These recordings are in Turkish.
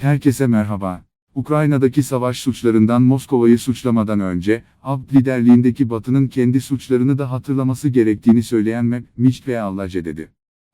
Herkese merhaba. Ukrayna'daki savaş suçlarından Moskova'yı suçlamadan önce, Abd liderliğindeki Batı'nın kendi suçlarını da hatırlaması gerektiğini söyleyen Mehmet ve Allace dedi.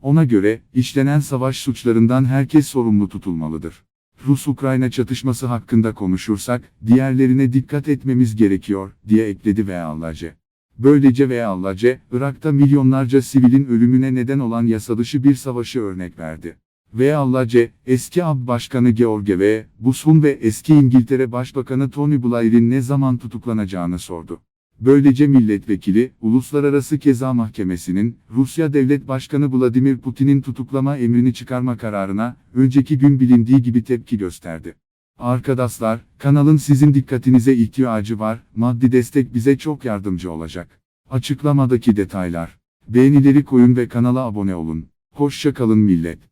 Ona göre, işlenen savaş suçlarından herkes sorumlu tutulmalıdır. Rus-Ukrayna çatışması hakkında konuşursak, diğerlerine dikkat etmemiz gerekiyor, diye ekledi ve Allace. Böylece ve Allace, Irak'ta milyonlarca sivilin ölümüne neden olan yasadışı bir savaşı örnek verdi. Ve Allace, eski AB Başkanı George V. Bush'un ve eski İngiltere Başbakanı Tony Blair'in ne zaman tutuklanacağını sordu. Böylece milletvekili, Uluslararası Ceza Mahkemesi'nin, Rusya Devlet Başkanı Vladimir Putin'in tutuklama emrini çıkarma kararına, önceki gün bilindiği gibi tepki gösterdi. Arkadaşlar, kanalın sizin dikkatinize ihtiyacı var, maddi destek bize çok yardımcı olacak. Açıklamadaki detaylar. Beğenileri koyun ve kanala abone olun. Hoşça kalın millet.